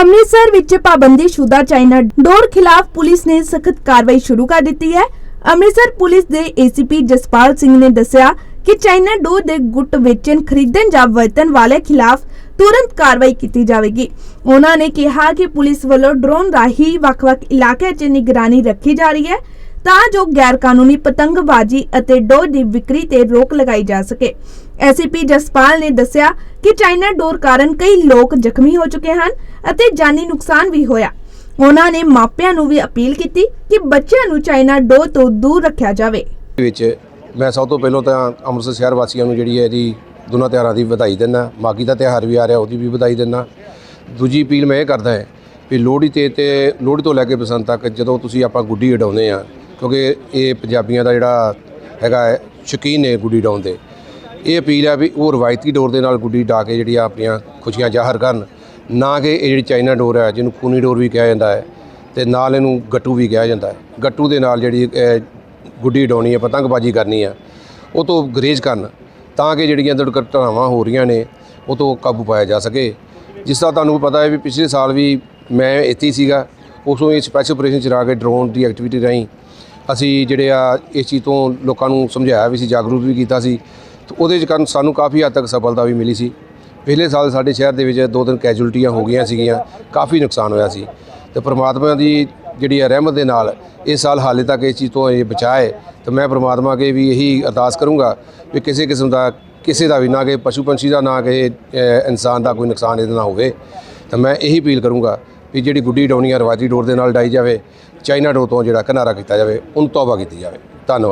ਅੰਮ੍ਰਿਤਸਰ ਵਿੱਚ ਪਾਬੰਦੀਸ਼ੁਦਾ ਚਾਈਨਾ ਡੋਰ ਖਿਲਾਫ ਪੁਲਿਸ ਨੇ ਸਖਤ ਕਾਰਵਾਈ ਸ਼ੁਰੂ ਕਰ ਦਿੱਤੀ ਹੈ। ਅੰਮ੍ਰਿਤਸਰ ਪੁਲਿਸ ਦੇ ਏਸੀਪੀ ਜਸਪਾਲ ਸਿੰਘ ਨੇ ਦੱਸਿਆ ਕਿ ਚਾਈਨਾ ਡੋਰ ਦੇ ਗੁੱਟ ਵੇਚਣ, ਖਰੀਦਣ ਜਾਂ ਵਰਤਣ ਵਾਲੇ ਖਿਲਾਫ ਤੁਰੰਤ ਕਾਰਵਾਈ ਕੀਤੀ ਜਾਵੇਗੀ। ਉਹਨਾਂ ਨੇ ਕਿਹਾ ਕਿ ਪੁਲਿਸ ਵੱਲੋਂ ਡਰੋਨ ਰਾਹੀਂ ਵੱਖ-ਵੱਖ ਇਲਾਕਿਆਂ 'ਚ ਨਿਗਰਾਨੀ ਰੱਖੀ ਜਾ ਰਹੀ ਹੈ। ਤਾਂ ਜੋ ਗੈਰ ਕਾਨੂੰਨੀ ਪਤੰਗਬਾਜ਼ੀ ਅਤੇ ਡੋਰ ਦੀ ਵਿਕਰੀ ਤੇ ਰੋਕ ਲਗਾਈ ਜਾ ਸਕੇ। ਐਸਪੀ ਜਸਪਾਲ ਨੇ ਦੱਸਿਆ ਕਿ ਚਾਈਨਾ ਡੋਰ ਕਾਰਨ ਕਈ ਲੋਕ ਜ਼ਖਮੀ ਹੋ ਚੁੱਕੇ ਹਨ ਅਤੇ ਜਾਨੀ ਨੁਕਸਾਨ ਵੀ ਹੋਇਆ। ਉਹਨਾਂ ਨੇ ਮਾਪਿਆਂ ਨੂੰ ਵੀ ਅਪੀਲ ਕੀਤੀ ਕਿ ਬੱਚਿਆਂ ਨੂੰ ਚਾਈਨਾ ਡੋਰ ਤੋਂ ਦੂਰ ਰੱਖਿਆ ਜਾਵੇ। ਵਿੱਚ ਮੈਂ ਸਭ ਤੋਂ ਪਹਿਲਾਂ ਤਾਂ ਅੰਮ੍ਰਿਤਸਰ ਸ਼ਹਿਰ ਵਾਸੀਆਂ ਨੂੰ ਜਿਹੜੀ ਹੈ ਜੀ ਦੋਨਾਂ ਤਿਉਹਾਰਾਂ ਦੀ ਵਧਾਈ ਦਿੰਦਾ ਮਾਗੀ ਦਾ ਤਿਉਹਾਰ ਵੀ ਆ ਰਿਹਾ, ਉਹਦੀ ਵੀ ਵਧਾਈ ਦਿੰਦਾ। ਦੂਜੀ ਅਪੀਲ ਮੈਂ ਇਹ ਕਰਦਾ ਹੈ ਵੀ ਲੋਹੜੀ ਤੇ ਤੇ ਲੋਹੜੀ ਤੋਂ ਲੈ ਕੇ ਬਸੰਤ ਤੱਕ ਜਦੋਂ ਤੁਸੀਂ ਆਪਾਂ ਗੁੱਡੀ ਉਡਾਉਂਦੇ ਆ ਕਿਉਂਕਿ ਇਹ ਪੰਜਾਬੀਆਂ ਦਾ ਜਿਹੜਾ ਹੈਗਾ ਸ਼ੌਕੀਨ ਨੇ ਗੁੱਡੀ ਉਡਾਉਣ ਦੇ। ਇਹ ਅਪੀਲ ਆ ਵੀ ਉਹ ਰਵਾਇਤੀ ਡੋਰ ਦੇ ਨਾਲ ਗੁੱਡੀ ਉਡਾ ਕੇ ਜਿਹੜੀਆਂ ਆਪਣੀਆਂ ਖੁਸ਼ੀਆਂ ਜ਼ਾਹਰ ਕਰਨ। ਨਾ ਕਿ ਇਹ ਜਿਹੜੀ ਚਾਈਨਾ ਡੋਰ ਹੈ, ਜਿਹਨੂੰ ਖੂਨੀ ਡੋਰ ਵੀ ਕਿਹਾ ਜਾਂਦਾ ਹੈ ਤੇ ਨਾਲ ਇਹਨੂੰ ਗੱਟੂ ਵੀ ਕਿਹਾ ਜਾਂਦਾ ਹੈ। ਗੱਟੂ ਦੇ ਨਾਲ ਜਿਹੜੀ ਗੁੱਡੀ ਉਡਾਉਣੀ ਹੈ, ਪਤੰਗਬਾਜ਼ੀ ਕਰਨੀ ਆ ਉਹ ਤੋਂ ਗਰੇਜ਼ ਕਰਨ ਤਾਂ ਕਿ ਜਿਹੜੀਆਂ ਦੁਰਘਟਨਾਵਾਂ ਹੋ ਰਹੀਆਂ ਨੇ, ਉਹ ਤੋਂ ਕਾਬੂ ਪਾਇਆ ਜਾ ਸਕੇ। ਜਿਸ ਤਰ੍ਹਾਂ ਤੁਹਾਨੂੰ ਪਤਾ ਹੈ ਵੀ ਪਿਛਲੇ ਸਾਲ ਵੀ ਮੈਂ ਇੱਥੇ ਹੀ ਸੀਗਾ, ਉਸੋਂ ਇਹ ਸਪੈਸ਼ਲ ਆਪਰੇਸ਼ਨ ਚਲਾ ਕੇ ਡਰੋਨ ਦੀ ਐਕਟੀਵਿਟੀ ਰਾਹੀਂ ਅਸੀਂ ਜਿਹੜੇ ਆ, ਇਸ ਚੀਜ਼ ਤੋਂ ਲੋਕਾਂ ਨੂੰ ਸਮਝਾਇਆ ਵੀ ਸੀ, ਜਾਗਰੂਕ ਵੀ ਕੀਤਾ ਸੀ। ਤੇ ਉਹਦੇ ਕਾਰਨ ਸਾਨੂੰ ਕਾਫੀ ਹੱਦ ਤੱਕ ਸਫਲਤਾ ਵੀ ਮਿਲੀ ਸੀ। ਪਿਛਲੇ ਸਾਲ ਸਾਡੇ ਸ਼ਹਿਰ ਦੇ ਵਿੱਚ ਦੋ ਤਿੰਨ ਕੈਜੂਲਟੀਆਂ ਹੋ ਗਈਆਂ ਸੀਗੀਆਂ, ਕਾਫੀ ਨੁਕਸਾਨ ਹੋਇਆ ਸੀ। ਤੇ ਪ੍ਰਮਾਤਮਾ ਦੀ ਜਿਹੜੀ ਹੈ ਰਹਿਮਤ ਦੇ ਨਾਲ ਇਸ ਸਾਲ ਹਾਲੇ ਤੱਕ ਇਸ ਚੀਜ਼ ਤੋਂ ਇਹ ਬਚਾਏ ਤੇ ਮੈਂ ਪ੍ਰਮਾਤਮਾ ਅੱਗੇ ਵੀ ਇਹੀ ਅਰਦਾਸ ਕਰੂੰਗਾ ਵੀ ਕਿਸੇ ਕਿਸਮ ਦਾ, ਕਿਸੇ ਦਾ ਵੀ ਨਾ ਕਿ ਪਸ਼ੂ ਪੰਛੀ ਦਾ ਨਾ ਕਿ ਇਨਸਾਨ ਦਾ ਕੋਈ ਨੁਕਸਾਨ ਇਹਦੇ ਨਾਲ ਹੋਵੇ। ਤਾਂ ਮੈਂ ਇਹੀ ਅਪੀਲ ਕਰੂੰਗਾ ਵੀ ਜਿਹੜੀ ਗੁੱਡੀ ਡਾਉਣੀ ਆ ਰਵਾਜੀ ਡੋਰ ਦੇ ਨਾਲ ਡਾਈ ਜਾਵੇ, ਚਾਈਨਾ ਡੋਰ ਤੋਂ ਜਿਹੜਾ ਕਿਨਾਰਾ ਕੀਤਾ ਜਾਵੇ, ਉਹਨੂੰ ਤੌਬਾ ਕੀਤੀ ਜਾਵੇ। ਧੰਨਵਾਦ।